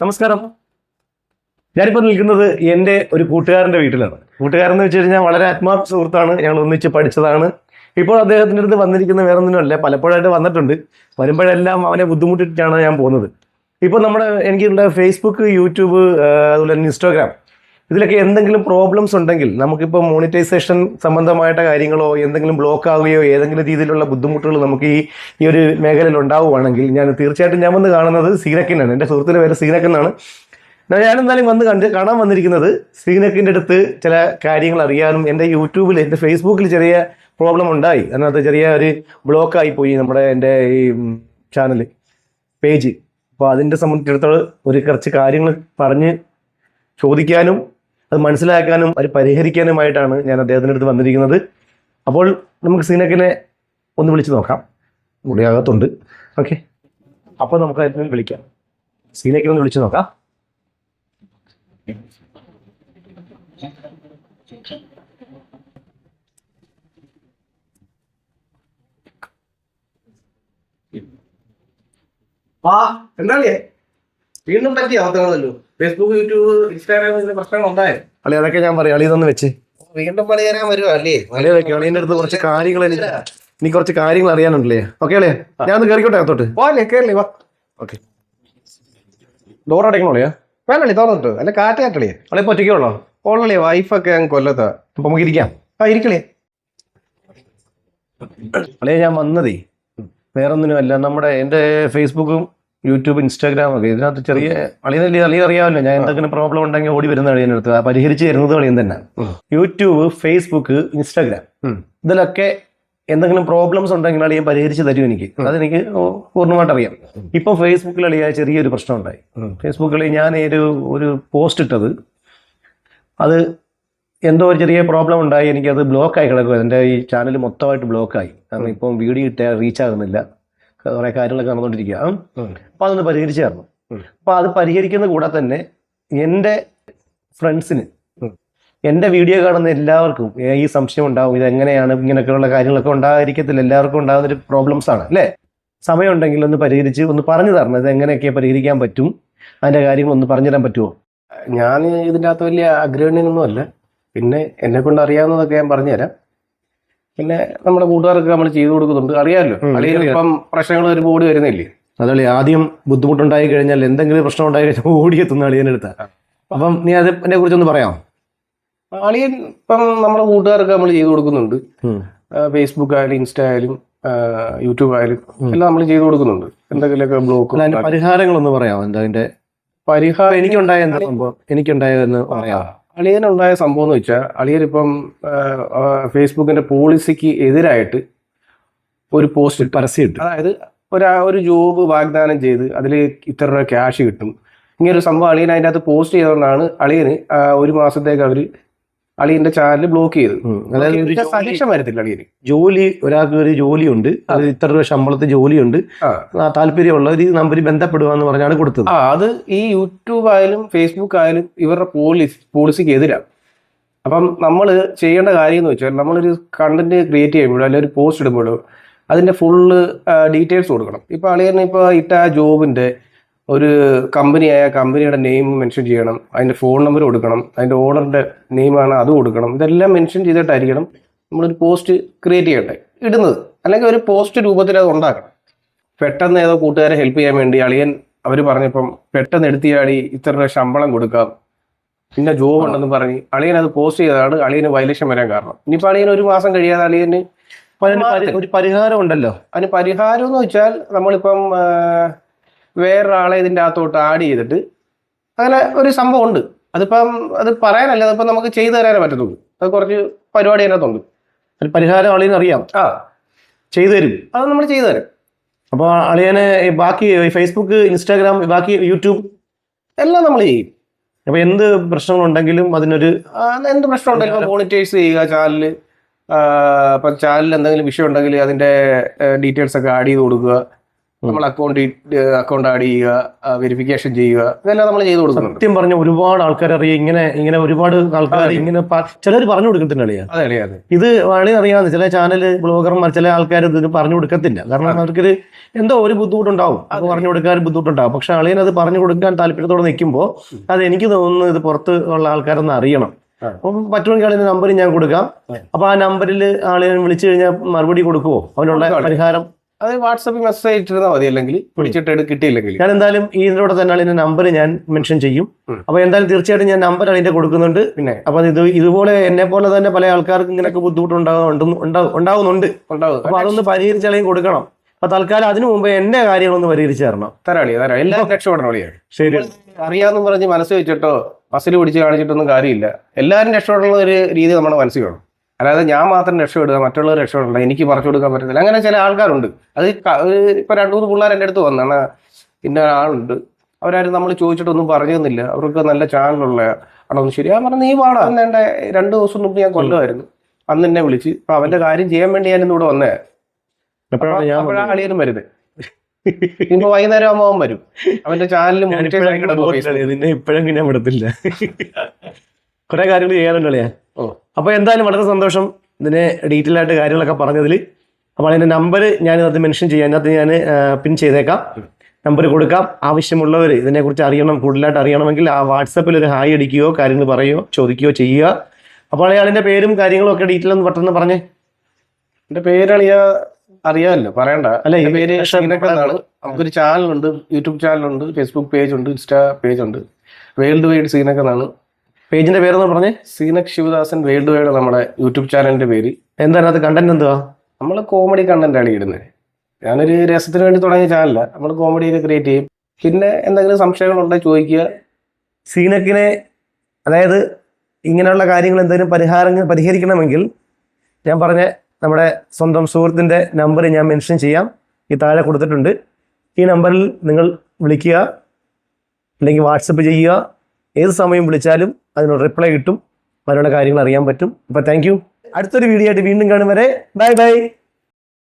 നമസ്കാരം. ഞാനിപ്പോൾ നിൽക്കുന്നത് എന്റെ ഒരു കൂട്ടുകാരന്റെ വീട്ടിലാണ്. കൂട്ടുകാരൻ എന്ന് വെച്ച് കഴിഞ്ഞാൽ വളരെ ആത്മാർത്ഥ സുഹൃത്താണ്. ഞങ്ങൾ ഒന്നിച്ച് പഠിച്ചതാണ്. ഇപ്പോൾ അദ്ദേഹത്തിന്റെ അടുത്ത് വന്നിരിക്കുന്ന വേറെ ഒന്നിനുമല്ല പലപ്പോഴായിട്ട് വന്നിട്ടുണ്ട്. വരുമ്പോഴെല്ലാം അവനെ ബുദ്ധിമുട്ടിട്ടാണ് ഞാൻ പോകുന്നത്. ഇപ്പോൾ നമ്മുടെ എനിക്കുള്ള ഫേസ്ബുക്ക് യൂട്യൂബ് അതുപോലെ തന്നെ ഇൻസ്റ്റാഗ്രാം ഇതിലൊക്കെ എന്തെങ്കിലും പ്രോബ്ലംസ് ഉണ്ടെങ്കിൽ നമുക്കിപ്പോൾ മോണിറ്റൈസേഷൻ സംബന്ധമായിട്ട കാര്യങ്ങളോ എന്തെങ്കിലും ബ്ലോക്ക് ആവുകയോ ഏതെങ്കിലും രീതിയിലുള്ള ബുദ്ധിമുട്ടുകൾ നമുക്ക് ഈ ഈ ഒരു മേഖലയിൽ ഉണ്ടാവുകയാണെങ്കിൽ ഞാൻ തീർച്ചയായിട്ടും ഞാൻ വന്ന് കാണുന്നത് സീനക്കിനാണ്. എന്റെ സുഹൃത്തിന്റെ പേര് സീനക്കെന്നാണ്. ഞാൻ എന്തായാലും വന്ന് കണ്ട് കാണാൻ വന്നിരിക്കുന്നത് സീനക്കിന്റെ അടുത്ത് ചില കാര്യങ്ങൾ അറിയാനും എന്റെ യൂട്യൂബിൽ എന്റെ ഫേസ്ബുക്കിൽ ചെറിയ പ്രോബ്ലം ഉണ്ടായി. അതിനകത്ത് ചെറിയ ഒരു ബ്ലോക്കായി പോയി നമ്മുടെ എന്റെ ഈ ചാനൽ പേജ് അപ്പോൾ അതിന്റെ സംബന്ധിച്ചിടത്തോളം ഒരു കുറച്ച് കാര്യങ്ങൾ പറഞ്ഞ് ചോദിക്കാനും അത് മനസ്സിലാക്കാനും അത് പരിഹരിക്കാനുമായിട്ടാണ് ഞാൻ അദ്ദേഹത്തിന്റെ അടുത്ത് വന്നിരിക്കുന്നത്. അപ്പോൾ നമുക്ക് സീനക്കിനെ ഒന്ന് വിളിച്ചു നോക്കാം. മുറിയാകത്തുണ്ട് ഓക്കെ. അപ്പോൾ നമുക്ക് അതിനെ വിളിക്കാം. സീനക്കിനെ ഒന്ന് വിളിച്ചു നോക്കാം. ആ എന്താണേ വീണ്ടും പറ്റിയ? അവസ്ഥകളല്ലോ ഫേസ്ബുക്ക് യൂട്യൂബ് ഇൻസ്റ്റാഗ്രാം ഇതിന്റെ പ്രശ്നങ്ങൾ ഉണ്ടായിരുന്നു. അളി അതൊക്കെ ഞാൻ പറയാം. അളി ഇതൊന്ന് വെച്ച്. വീണ്ടും പണി തരാൻ വരുവാ അല്ലേ അളി അതൊക്കെ അളിയുടെ അടുത്ത് കുറച്ച് കാര്യങ്ങൾ എനിക്ക് എനിക്ക് കുറച്ച് കാര്യങ്ങൾ അറിയാനുണ്ടല്ലേ? ഓക്കെ അല്ലേ ഞാൻ ഒന്ന് കയറിക്കോട്ടെ അകത്തോട്ട്? പോലെ കേരളി വാ. ഓക്കെ ഡോർ അടയ്ക്കണോ അളിയാ? വേണല്ലേ തുറന്നിട്ട്. അല്ല കാറ്റാട്ടളിയെ അളി ഇപ്പോൾ ഒറ്റയ്ക്കുള്ളോ? ഓൾറെഡി വൈഫൊക്കെ അങ്ങ് കൊല്ലത്താ. അപ്പൊ നമുക്ക് ഇരിക്കാം. ആ ഇരിക്കളേ അളിയെ. ഞാൻ വന്നതേ. വേറൊന്നിനും അല്ല നമ്മുടെ എന്റെ ഫേസ്ബുക്കും യൂട്യൂബ് ഇൻസ്റ്റാഗ്രാം ഒക്കെ. ഇതിനകത്ത് ചെറിയ അളിയനല്ലേ അളി അറിയാമല്ലോ. ഞാൻ എന്തെങ്കിലും പ്രോബ്ലം ഉണ്ടെങ്കിൽ ഓടി വരുന്ന അളിയൻ അടുത്ത്. പരിഹരിച്ച് തരുന്നത് അളിയൻ തന്നെ. YouTube Facebook Instagram. ഇതിലൊക്കെ എന്തെങ്കിലും പ്രോബ്ലംസ് ഉണ്ടെങ്കിൽ അളിയൻ പരിഹരിച്ച് തരും എനിക്ക്. അതെനിക്ക് പൂർണമായിട്ട് അറിയാം. ഇപ്പൊ ഫേസ്ബുക്കിൽ അളിയ ചെറിയൊരു പ്രശ്നം ഉണ്ടായി. ഫേസ്ബുക്കിൽ ഞാൻ ഒരു ഒരു പോസ്റ്റ് ഇട്ടത്. അത് എന്തോ ഒരു ചെറിയ പ്രോബ്ലം ഉണ്ടായി. എനിക്കത് ബ്ലോക്ക് ആയി കിടക്കുക എന്റെ ഈ ചാനൽ മൊത്തമായിട്ട് ബ്ലോക്ക് ആയി. കാരണം ഇപ്പം വീഡിയോ ഇട്ടാൽ റീച്ച് ആകുന്നില്ല. കുറേ കാര്യങ്ങളൊക്കെ നടന്നുകൊണ്ടിരിക്കുക. അപ്പോൾ അതൊന്ന് പരിഹരിച്ചു തരണം. ഉം. അപ്പോൾ അത് പരിഹരിക്കുന്ന കൂടെ തന്നെ എന്റെ ഫ്രണ്ട്സിന്. എന്റെ വീഡിയോ കാണുന്ന എല്ലാവർക്കും ഈ സംശയം ഉണ്ടാവും ഇത് എങ്ങനെയാണ് ഇങ്ങനെയൊക്കെയുള്ള കാര്യങ്ങളൊക്കെ ഉണ്ടായിരിക്കത്തില്ല എല്ലാവർക്കും ഉണ്ടാകുന്ന ഒരു പ്രോബ്ലംസ് ആണ് അല്ലേ? സമയമുണ്ടെങ്കിൽ ഒന്ന് പരിഹരിച്ച് ഒന്ന് പറഞ്ഞു തരണം ഇത് എങ്ങനെയൊക്കെ പരിഹരിക്കാൻ പറ്റും അതിന്റെ കാര്യങ്ങൾ ഒന്ന് പറഞ്ഞു തരാൻ പറ്റുമോ? ഞാൻ ഇതിന്റെ അകത്ത് വലിയ അഗ്രഹണ്യൊന്നും അല്ല പിന്നെ എന്നെ കൊണ്ട് അറിയാവുന്നതൊക്കെ ഞാൻ പറഞ്ഞുതരാം പിന്നെ നമ്മുടെ കൂട്ടുകാർക്ക് നമ്മൾ ചെയ്തു കൊടുക്കുന്നുണ്ട്. അറിയാമല്ലോ അല്ലെങ്കിൽ. ഇപ്പം പ്രശ്നങ്ങൾ വരുമ്പോൾ ഓടി വരുന്നില്ലേ? അതല്ലേ ആദ്യം ബുദ്ധിമുട്ടുണ്ടായി കഴിഞ്ഞാൽ എന്തെങ്കിലും പ്രശ്നം ഉണ്ടായി കഴിഞ്ഞാൽ ഓടിയെത്തുന്ന അളിയനെടുത്ത അപ്പം നീ അതിനെ കുറിച്ചൊന്ന് പറയാം അളിയൻ ഇപ്പം നമ്മുടെ കൂട്ടുകാർക്ക് നമ്മൾ ചെയ്തു കൊടുക്കുന്നുണ്ട്. ഫേസ്ബുക്ക് ആയാലും ഇൻസ്റ്റ ആയാലും യൂട്യൂബ് ആയാലും എല്ലാം നമ്മൾ ചെയ്തു കൊടുക്കുന്നുണ്ട്. എന്തെങ്കിലുമൊക്കെ ബ്ലോക്ക് പരിഹാരങ്ങളൊന്ന് പറയാം എന്താ അതിന്റെ പരിഹാരം എനിക്കുണ്ടായ എന്താ സംഭവം? എനിക്കുണ്ടായതെന്ന് പറയാം അളിയനുണ്ടായ സംഭവം എന്ന് വെച്ചാൽ അളിയനിപ്പം ഫേസ്ബുക്കിന്റെ പോളിസിക്ക് എതിരായിട്ട് ഒരു പോസ്റ്റ് പരസ്യം ഇട്ടു അതായത് ഒരാ ഒരു ജോബ് വാഗ്ദാനം ചെയ്ത് അതിൽ ഇത്ര രൂപ ക്യാഷ് കിട്ടും. ഇങ്ങനൊരു സംഭവം അളിയൻ അതിന്റെ അകത്ത് പോസ്റ്റ് ചെയ്തുകൊണ്ടാണ് അളിയന് ഒരു മാസത്തേക്ക് അവർ അളിയന്റെ ചാനൽ ബ്ലോക്ക് ചെയ്ത്. അതായത് വരത്തില്ല അളിയന്. ജോലി ഒരാൾക്ക് ഒരു ജോലിയുണ്ട്. അത് ഇത്ര രൂപ ശമ്പളത്തിൽ ജോലിയുണ്ട്. താല്പര്യമുള്ള ഒരു നമ്പർ ബന്ധപ്പെടുക എന്ന് പറഞ്ഞാണ് കൊടുത്തത്. ആ അത് ഈ യൂട്യൂബ് ആയാലും ഫേസ്ബുക്ക് ആയാലും ഇവരുടെ പോളിസി പോളിസിക്ക് എതിരാണ് അപ്പം നമ്മൾ ചെയ്യേണ്ട കാര്യം എന്ന് വെച്ചാൽ നമ്മളൊരു കണ്ടന്റ് ക്രിയേറ്റ് ചെയ്യുമ്പോഴോ അല്ലെങ്കിൽ ഒരു പോസ്റ്റ് ഇടുമ്പോഴോ അതിന്റെ ഫുള്ള് ഡീറ്റെയിൽസ് കൊടുക്കണം. ഇപ്പൊ അളിയൻ ഇപ്പൊ ഇട്ട ആ ജോബിന്റെ ഒരു കമ്പനിയായ കമ്പനിയുടെ നെയിം മെൻഷൻ ചെയ്യണം അതിന്റെ ഫോൺ നമ്പർ കൊടുക്കണം അതിന്റെ ഓണറിന്റെ നെയിമാണ് അത് കൊടുക്കണം. ഇതെല്ലാം മെൻഷൻ ചെയ്തിട്ടായിരിക്കണം നമ്മളൊരു പോസ്റ്റ് ക്രിയേറ്റ് ചെയ്യട്ടെ. ഇടുന്നത്. അല്ലെങ്കിൽ ഒരു പോസ്റ്റ് രൂപത്തിൽ അത് ഉണ്ടാക്കണം. പെട്ടെന്ന് ഏതോ കൂട്ടുകാരെ ഹെൽപ്പ് ചെയ്യാൻ വേണ്ടി അളിയൻ അവർ പറഞ്ഞപ്പം പെട്ടെന്ന് എടുത്തിയാടി ഇത്ര രൂപ ശമ്പളം കൊടുക്കാം. പിന്നെ ജോബ് ഉണ്ടെന്ന് പറഞ്ഞ് അളിയൻ അത് പോസ്റ്റ് ചെയ്തതാണ് അളിയന് വൈലേഷൻ വരാൻ കാരണം. ഇനിയിപ്പോൾ അളിയൻ ഒരു മാസം കഴിയാതെ അളിയന് ഒരു പരിഹാരം ഉണ്ടല്ലോ. അതിന് പരിഹാരം എന്ന് വെച്ചാൽ നമ്മളിപ്പം വേറൊരാളെ ഇതിന്റെ അകത്തോട്ട് ആഡ് ചെയ്തിട്ട് അങ്ങനെ ഒരു സംഭവം ഉണ്ട്. അതിപ്പം അത് പറയാനല്ല അതിപ്പം നമുക്ക് ചെയ്തു തരാനേ പറ്റത്തുള്ളൂ. അത് കുറച്ച് പരിപാടി അതിനകത്തുണ്ട്. ഒരു പരിഹാരം അളിയന് അറിയാം. ആ. ചെയ്തു തരും. അത് നമ്മൾ ചെയ്തു തരാം. അപ്പോൾ അളിയനെ ബാക്കി ഫേസ്ബുക്ക് ഇൻസ്റ്റാഗ്രാം ബാക്കി യൂട്യൂബ് എല്ലാം നമ്മൾ ചെയ്യും. അപ്പോൾ എന്ത് പ്രശ്നങ്ങളുണ്ടെങ്കിലും അതിനൊരു എന്ത് പ്രശ്നം ഉണ്ടെങ്കിലും മോണിറ്റൈസ് ചെയ്യുക ചാനൽ ഇപ്പം ചാനലിൽ എന്തെങ്കിലും വിഷയം ഉണ്ടെങ്കിൽ അതിന്റെ ഡീറ്റെയിൽസ് ഒക്കെ ആഡ് ചെയ്ത് കൊടുക്കുക. നമ്മൾ അക്കൗണ്ട് അക്കൗണ്ട് ആഡ് ചെയ്യുക വെരിഫിക്കേഷൻ ചെയ്യുക ഇതെല്ലാം നമ്മൾ ചെയ്തു കൊടുക്കുന്നത് സത്യം പറഞ്ഞ ഒരുപാട് ആൾക്കാർ അറിയാം. ഇങ്ങനെ ഇങ്ങനെ ഒരുപാട് ആൾക്കാർ ഇങ്ങനെ ചിലർ പറഞ്ഞു കൊടുക്കത്തില്ല അളിയാ. അതെ അതെ അതെ. ഇത് വളരെ അറിയാതെ ചില ചാനൽ ബ്ലോഗർമാർ ചില ആൾക്കാർ ഇത് പറഞ്ഞു കൊടുക്കത്തില്ല. കാരണം അവർക്കൊരു എന്തോ ഒരു ബുദ്ധിമുട്ടുണ്ടാവും. അത്. പറഞ്ഞു കൊടുക്കാൻ ബുദ്ധിമുട്ടുണ്ടാവും. പക്ഷെ അളിയൻ അത് പറഞ്ഞു കൊടുക്കാൻ താല്പര്യത്തോടെ നിൽക്കുമ്പോൾ അത് എനിക്ക് തോന്നുന്നു ഇത് പുറത്ത് ഉള്ള ആൾക്കാരൊന്ന് അറിയണം. അപ്പൊ പറ്റുമെങ്കിൽ ആളിന്റെ നമ്പർ ഞാൻ കൊടുക്കാം. അപ്പൊ ആ നമ്പറിൽ ആളിയൻ വിളിച്ചു കഴിഞ്ഞാൽ മറുപടി കൊടുക്കുവോ? അവനുള്ള പരിഹാരം? അത് വാട്സപ്പിൽ മെസ്സേജ് ഇട്ടിരുന്നാൽ മതി അല്ലെങ്കിൽ വിളിച്ചിട്ട് കിട്ടിയില്ലെങ്കിൽ. ഞാൻ എന്തായാലും ഇതിലൂടെ തന്നെ അതിന്റെ നമ്പർ ഞാൻ മെൻഷൻ ചെയ്യും. അപ്പൊ എന്തായാലും തീർച്ചയായിട്ടും ഞാൻ നമ്പർ അതിന്റെ കൊടുക്കുന്നുണ്ട്. പിന്നെ? അപ്പൊ ഇത് ഇതുപോലെ എന്നെ പോലെ തന്നെ പല ആൾക്കാർക്കും ഇങ്ങനെയൊക്കെ ബുദ്ധിമുട്ടുണ്ടാകുന്നുണ്ട് ഉണ്ടാകുന്നുണ്ട്. അപ്പൊ അതൊന്ന് പരിഹരിച്ചാലും കൊടുക്കണം. അപ്പൊ തൽക്കാലം അതിനു മുമ്പ് എന്റെ കാര്യങ്ങളൊന്ന് പരിഹരിച്ച് തരണം. തരാളി തരാളി. ശരി. അറിയാന്ന് പറഞ്ഞ് മനസ്സ് വെച്ചിട്ടോ ബസ്സിൽ പിടിച്ച് കാണിച്ചിട്ടൊന്നും കാര്യമില്ല. എല്ലാവരും രക്ഷപ്പെടാനുള്ള ഒരു രീതി നമ്മുടെ മനസ്സിൽ വേണം. അല്ലാതെ ഞാൻ മാത്രം രക്ഷപ്പെടുക മറ്റുള്ളവർ രക്ഷപ്പെടണ്ട എനിക്ക് പറഞ്ഞു കൊടുക്കാൻ പറ്റത്തില്ല. അങ്ങനെ ചില ആൾക്കാരുണ്ട്. അത് ഇപ്പൊ രണ്ടു മൂന്ന് പിള്ളേർ എന്റെ അടുത്ത് വന്നാണ് ഇന്ന ആളുണ്ട് അവരാരും നമ്മൾ ചോദിച്ചിട്ടൊന്നും പറഞ്ഞു തന്നില്ല അവർക്ക് നല്ല ചാനലുള്ള ആണോന്ന് ശരി. ഞാൻ പറഞ്ഞു നീ പാടാ അന്ന് എന്റെ രണ്ടു ദിവസം മുമ്പ് ഞാൻ കൊല്ലുമായിരുന്നു. അന്ന് എന്നെ വിളിച്ച്. അപ്പൊ അവന്റെ കാര്യം ചെയ്യാൻ വേണ്ടി ഞാൻ ഇന്നിവിടെ വന്നേ അപ്പോഴാണ് അളിയനും വരുന്നത്. ഇപ്പൊ വൈകുന്നേരം ആകുമ്പോൾ അവൻ വരും. അവന്റെ ചാനലിൽ ഞാനിപ്പോഴും നിന്നെ ഇപ്പോഴും ഞാൻ വിടത്തില്ല. കുറെ കാര്യങ്ങൾ ചെയ്യാനുണ്ട് അളിയാ ഓ. അപ്പൊ എന്തായാലും വളരെ സന്തോഷം ഇതിനെ ഡീറ്റെയിൽ ആയിട്ട് കാര്യങ്ങളൊക്കെ പറഞ്ഞതിൽ അപ്പോൾ അതിന്റെ നമ്പർ ഞാൻ അത് മെൻഷൻ ചെയ്യാം. അതിനകത്ത് ഞാൻ പിൻ ചെയ്തേക്കാം. നമ്പർ കൊടുക്കാം. ആവശ്യമുള്ളവർ ഇതിനെക്കുറിച്ച് അറിയണം കൂടുതലായിട്ട് അറിയണമെങ്കിൽ ആ വാട്സപ്പിൽ ഒരു ഹായ് അടിക്കുകയോ കാര്യങ്ങൾ പറയുകയോ ചോദിക്കുകയോ ചെയ്യുക. അപ്പോൾ അയാളിന്റെ പേരും കാര്യങ്ങളും ഒക്കെ ഡീറ്റെയിൽ ഒന്ന് പെട്ടെന്ന് പറഞ്ഞേ. എന്റെ പേരളിയ അറിയാമല്ലോ പറയണ്ട. അല്ല, ഈ പേര് നമുക്കൊരു ചാനലുണ്ട് യൂട്യൂബ് ചാനലുണ്ട് ഫേസ്ബുക്ക് പേജ് ഉണ്ട് ഇൻസ്റ്റാ പേജ് ഉണ്ട്. വേൾഡ് വൈഡ് സീനൊക്കെ എന്നാണ്. പേജിന്റെ പേരെന്ന് പറഞ്ഞേ സീനക് ശിവദാസൻ വേൾഡ് വൈഡ് നമ്മുടെ യൂട്യൂബ് ചാനലിന്റെ പേര്. എന്താണ് അത് കണ്ടന്റ് എന്തുവാ? നമ്മൾ കോമഡി കണ്ടന്റ് ആണ് ഇടുന്നത്. ഞാനൊരു രസത്തിന് വേണ്ടി തുടങ്ങിയ ചാനലാണ് നമ്മൾ കോമഡിയൊക്കെ ക്രിയേറ്റ് ചെയ്യും. പിന്നെ എന്തെങ്കിലും സംശയങ്ങളുണ്ടെങ്കിൽ ചോദിക്കുക. സീനക്കിനെ അതായത് ഇങ്ങനെയുള്ള കാര്യങ്ങൾ എന്തെങ്കിലും പരിഹാരങ്ങൾ പരിഹരിക്കണമെങ്കിൽ ഞാൻ പറഞ്ഞ നമ്മുടെ സ്വന്തം സുഹൃത്തിന്റെ നമ്പർ ഞാൻ മെൻഷൻ ചെയ്യാം. ഈ താഴെ കൊടുത്തിട്ടുണ്ട്. ഈ നമ്പറിൽ നിങ്ങൾ വിളിക്കുക. അല്ലെങ്കിൽ വാട്സപ്പ് ചെയ്യുക. ഏത് സമയം വിളിച്ചാലും അതിനുള്ള റിപ്ലൈ കിട്ടും. അതിനുള്ള കാര്യങ്ങൾ അറിയാൻ പറ്റും. അപ്പോൾ താങ്ക് അടുത്തൊരു വീഡിയോ ആയിട്ട് വീണ്ടും കാണും വരെ. Bye bye